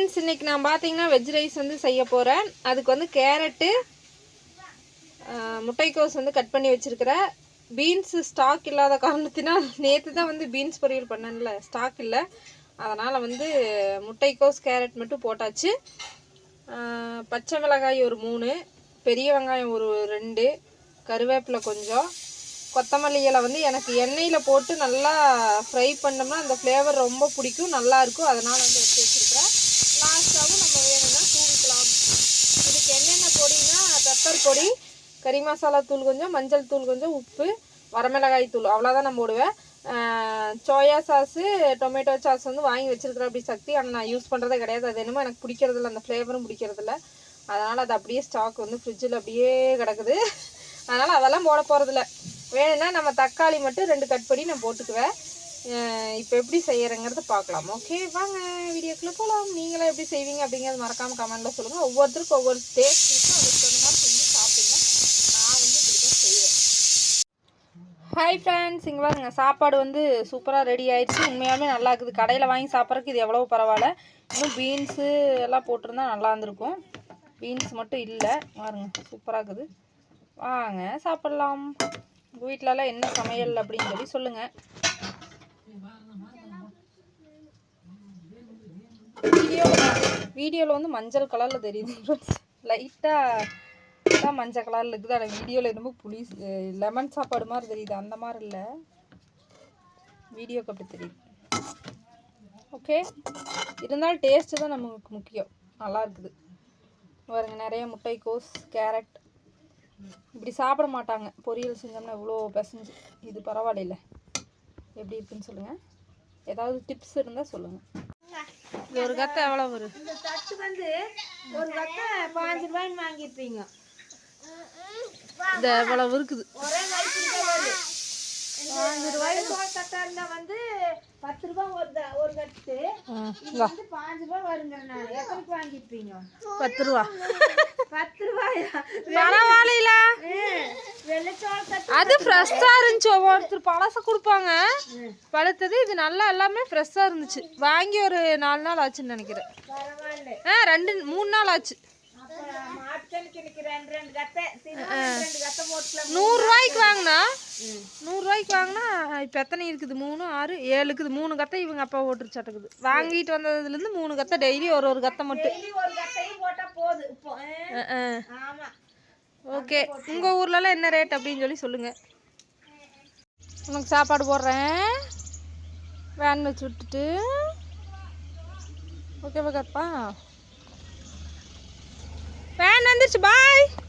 Friends இன்னைக்கு நான் பார்த்தீங்கன்னா வெஜ் ரைஸ் வந்து செய்ய போகிறேன் அதுக்கு வந்து கேரட்டு முட்டைக்கோஸ் வந்து கட் பண்ணி வச்சுருக்கிறேன் பீன்ஸு ஸ்டாக் இல்லாத காரணத்தினால் நேற்று தான் வந்து பீன்ஸ் பொரியல் பண்ணேன்ல ஸ்டாக் இல்லை. அதனால் வந்து முட்டைக்கோஸ் கேரட் மட்டும் போட்டாச்சு. பச்சை மிளகாய் ஒரு மூணு பெரிய வெங்காயம் ஒரு ரெண்டு கருவேப்பிலை கொஞ்சம். கொத்தமல்லி இலை வந்து எனக்கு எண்ணெயில் போட்டு நல்லா ஃப்ரை பண்ணோம்னா அந்த ஃப்ளேவர் ரொம்ப பிடிக்கும் நல்லாயிருக்கும் அதனால் வந்து வச்சு வச்சுருக்கிறேன். பெப்பர் பொடி கறி மசாலா தூள் கொஞ்சம் மஞ்சள் தூள் கொஞ்சம் உப்பு வரமிளகாய் தூள் அவ்வளோதான் நான் போடுவேன். சோயா சாஸு டொமேட்டோ சாஸ் வந்து வாங்கி வச்சிருக்கிறேன் அப்படி சக்தி ஆனால் நான் யூஸ் பண்ணுறதே கிடையாது. அது என்னமோ எனக்கு பிடிக்கிறதில்ல அந்த ஃப்ளேவரும் பிடிக்கிறதில்ல. அதனால் அது அப்படியே ஸ்டாக் வந்து ஃப்ரிட்ஜில் அப்படியே கிடக்குது. அதனால் அதெல்லாம் போட போகிறதில்ல வேணும்னா நம்ம தக்காளி மட்டும் ரெண்டு கட் பண்ணி நான் போட்டுக்குவேன். இப்போ எப்படி செய்யறங்கிறத பார்க்கலாம். ஓகே வாங்க வீடியோக்குள்ளே போகலாம் நீங்களாம் எப்படி செய்வீங்க அப்படிங்கிறது மறக்காமல் கமெண்ட்டில் சொல்லுங்கள் ஒவ்வொருத்தருக்கும் ஒவ்வொரு டேஸ்ட் இருக்கும். அதுக்கு தகுந்த மாதிரி செஞ்சு சாப்பிடுங்க நான் வந்து இப்படி தான் செய்வேன் ஹாய் ஃப்ரெண்ட்ஸ் இங்கே பாருங்க சாப்பாடு வந்து சூப்பராக ரெடி ஆயிடுச்சு. உண்மையாலுமே நல்லா இருக்குது. கடையில் வாங்கி சாப்பிட்றதுக்கு இது எவ்வளோ பரவாயில்ல. இன்னும் பீன்ஸு எல்லாம் போட்டிருந்தா நல்லா இருந்திருக்கும். பீன்ஸ் மட்டும் இல்லை. பாருங்க சூப்பராக இருக்குது. வாங்க சாப்பிட்லாம். உங்கள் வீட்டிலலாம் என்ன சமையல் அப்படின்னு சொல்லி சொல்லுங்கள் வீடியோ வீடியோவில் வந்து மஞ்சள் கலரில் தெரியுது. லைட்டாக தான் மஞ்சள் கலரில் இருக்குது. ஆனால் வீடியோவில் என்னமோ புளி லெமன் சாப்பாடு மாதிரி தெரியுது. அந்த மாதிரி இல்லை. வீடியோக்கு அப்படி தெரியுது. ஓகே இருந்தாலும் டேஸ்ட்டு தான் நமக்கு முக்கியம். நல்லா இருக்குது. பாருங்க நிறைய முட்டைக்கோஸ் கேரட். இப்படி சாப்பிட மாட்டாங்க. பொரியல் செஞ்சோம்னா இவ்வளோ பிசைஞ்சு. இது பரவாயில்ல எப்படி இருக்குன்னு சொல்லுங்கள் ஏதாவது டிப்ஸ் இருந்தால் சொல்லுங்கள் இது ஒரு கத்தை எவ்வளோ வரும்? இந்த தட்டு வந்து ஒரு கட்டை பாஞ்சு ரூபாய்ன்னு வாங்கியிருப்பீங்க. இந்த எவ்வளவு இருக்குது. பாஞ்சு ரூபாய் வந்து பத்து ரூபாய் ஒரு ஒரு கட்டு. இது வந்து பாஞ்சு ரூபாய் வருங்க நான் எத்தனைக்கு வாங்கியிருப்பீங்க? பத்து ரூபா. பத்து ரூபாயா? பரவாயில்ல வெள்ளச்சோள தட்டு அது ஃப்ரெஷ்ஷாக இருந்துச்சு. ஒவ்வொருத்தர் பழச கொடுப்பாங்க. பழுத்தது இது நல்லா எல்லாமே ஃப்ரெஷ்ஷாக இருந்துச்சு. வாங்கி ஒரு நாலு நாள் ஆச்சுன்னு நினைக்கிறேன். ஆ ரெண்டு மூணு நாள் ஆச்சு. நூறுரூவாய்க்கு வாங்கினா? நூறுரூவாய்க்கு வாங்கினா இப்போ எத்தனை இருக்குது? மூணு ஆறு ஏழு இருக்குது மூணு கத்தை இவங்க அப்பா ஓட்டுருச்சாட்டுக்குது. வாங்கிட்டு வந்ததுலேருந்து மூணு கத்தை டெய்லி ஒரு ஒரு கத்தை மட்டும். ஓகே. உங்கள் ஊர்லலாம் என்ன ரேட் அப்படின்னு சொல்லி சொல்லுங்கள் உனக்கு சாப்பாடு போடுறேன். வேன் வச்சு விட்டுட்டு. ஓகே கப்பா Bye.